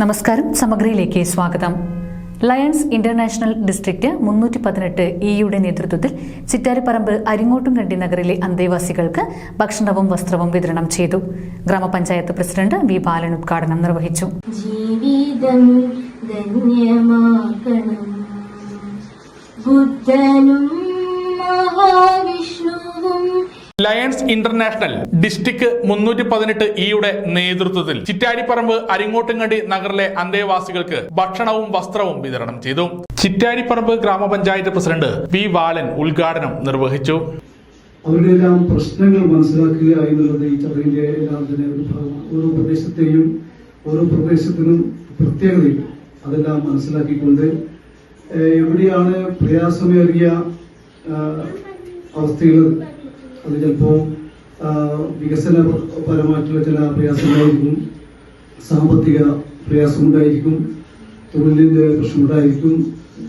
നമസ്കാരം. സമഗ്രയിലേക്ക് സ്വാഗതം. Lions International district മുന്നൂറ്റി പതിനെട്ട് ഇയുടെ നേതൃത്വത്തിൽ ചിറ്റാരിപ്പറമ്പ് അരിങ്ങോട്ടുംകണ്ടി നഗറിലെ അന്തേവാസികൾക്ക് ഭക്ഷണവും വസ്ത്രവും വിതരണം ചെയ്തു. ഗ്രാമപഞ്ചായത്ത് പ്രസിഡന്റ് വി ബാലൻ ഉദ്ഘാടനം നിർവഹിച്ചു. ജീവിതം ധന്യമാക്കണം. ബുദ്ധനും മഹാവിഷ്ണുവും ലയൺസ് ഇന്റർനാഷണൽ ഡിസ്ട്രിക്ട് മുന്നൂറ്റി പതിനെട്ട് ഇയുടെ നേതൃത്വത്തിൽ ചിറ്റാരിപ്പറമ്പ് അരിങ്ങോട്ടുംകണ്ടി നഗറിലെ അന്തേവാസികൾക്ക് ഭക്ഷണവും വസ്ത്രവും വിതരണം ചെയ്തു. ചിറ്റാരിപ്പറമ്പ് ഗ്രാമപഞ്ചായത്ത് പ്രസിഡന്റ് പി ബാലൻ ഉദ്ഘാടനം നിർവഹിച്ചു. അവരുടെയെല്ലാം പ്രശ്നങ്ങൾ മനസ്സിലാക്കുക എന്നുള്ളത് ഈ ചടങ്ങിന്റെ എല്ലാം തന്നെ ഒരു ഭാഗമാണ്. ഓരോ പ്രദേശത്തെയും ഓരോ പ്രദേശത്തിനും പ്രത്യേകതയുണ്ട് അതെല്ലാം മനസ്സിലാക്കിക്കൊണ്ട് എവിടെയാണ് പ്രയാസമേറിയ അവസ്ഥകൾ അത് ചിലപ്പോൾ വികസനപരമായിട്ടുള്ള ചില പ്രയാസങ്ങളായിരിക്കും സാമ്പത്തിക പ്രയാസമുണ്ടായിരിക്കും തൊഴിലിന്റെ പ്രശ്നമുണ്ടായിരിക്കും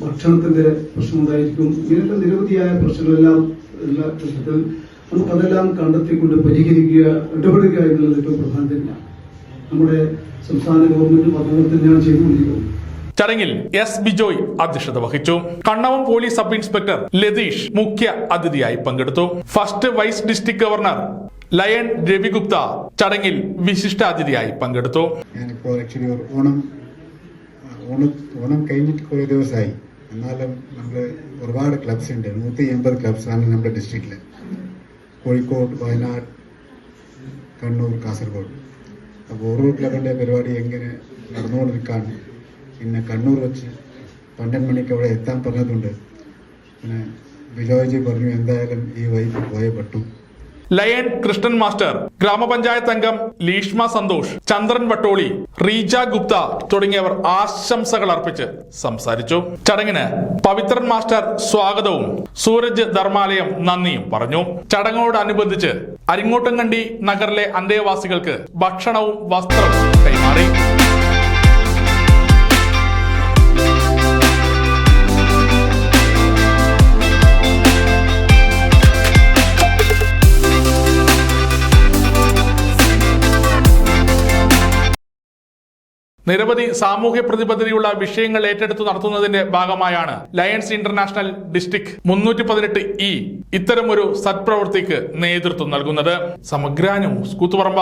ഭക്ഷണത്തിന്റെ പ്രശ്നമുണ്ടായിരിക്കും ഇങ്ങനെയുള്ള നിരവധിയായ പ്രശ്നങ്ങളെല്ലാം എല്ലാ പ്രശ്നത്തിൽ നമുക്ക് അതെല്ലാം കണ്ടെത്തിക്കൊണ്ട് പരിഹരിക്കുക ഇടപെടുക എന്നുള്ളത് ഏറ്റവും പ്രധാനം തന്നെയാണ് നമ്മുടെ സംസ്ഥാന ഗവൺമെന്റും അതുപോലെ തന്നെയാണ് ചെയ്തുകൊണ്ടിരിക്കുന്നത്. ചടങ്ങിൽ എസ് ബിജോയ് അധ്യക്ഷത വഹിച്ചു. Kannavam police sub inspector Latheesh മുഖ്യ അതിഥിയായി പങ്കെടുത്തു. First vice district governor lion Ravigupta ചടങ്ങിൽ വിശിഷ്ട അതിഥിയായി പങ്കെടുത്തു ഓണം ഓണം ഓണം കഴിഞ്ഞിട്ട് കുറേ ദിവസമായി. എന്നാലും നമ്മൾ ഒരുപാട് ക്ലബ്സ് ഉണ്ട്. നൂറ്റി എൺപത് ക്ലബ്സാണ് നമ്മുടെ ഡിസ്ട്രിക്റ്റിൽ കോഴിക്കോട് വയനാട് കണ്ണൂർ കാസർഗോഡ്. അപ്പോൾ ഓരോ ക്ലബിന്റെ പരിപാടി എങ്ങനെ നടന്നുകൊണ്ടിരിക്കുകയാണ് പിന്നെ കണ്ണൂർ വെച്ച് പന്ത്രണ്ട് മണിക്ക് അവിടെ എത്താൻ പറഞ്ഞതുകൊണ്ട് പിന്നെ ബിജോയ്ജി പറഞ്ഞു എന്തായാലും ഈ വഴിക്ക് പോയേ പറ്റൂ. കൃഷ്ണൻ മാസ്റ്റർ ഗ്രാമപഞ്ചായത്ത് അംഗം ലീഷ്മ സന്തോഷ് ചന്ദ്രൻ വട്ടോളി റീജ ഗുപ്ത തുടങ്ങിയവർ ആശംസകൾ അർപ്പിച്ച് സംസാരിച്ചു. ചടങ്ങിന് പവിത്രൻ മാസ്റ്റർ സ്വാഗതവും സൂരജ് ധർമാലയം നന്ദിയും പറഞ്ഞു. ചടങ്ങോടനുബന്ധിച്ച് അരിങ്ങോട്ടുംകണ്ടി നഗറിലെ അന്തേവാസികൾക്ക് ഭക്ഷണവും വസ്ത്രവും കൈമാറി. നിരവധി സാമൂഹ്യ പ്രതിബദ്ധതയുള്ള വിഷയങ്ങൾ ഏറ്റെടുത്ത് നടത്തുന്നതിന്റെ ഭാഗമായാണ് ലയൺസ് ഇന്റർനാഷണൽ ഡിസ്ട്രിക്ട് മുന്നൂറ്റി പതിനെട്ട് ഇ ഇത്തരമൊരു സത്പ്രവൃത്തിക്ക് നേതൃത്വം നൽകുന്നത്. സമഗ്ര ന്യൂസ് കൂത്തുപറമ്പ.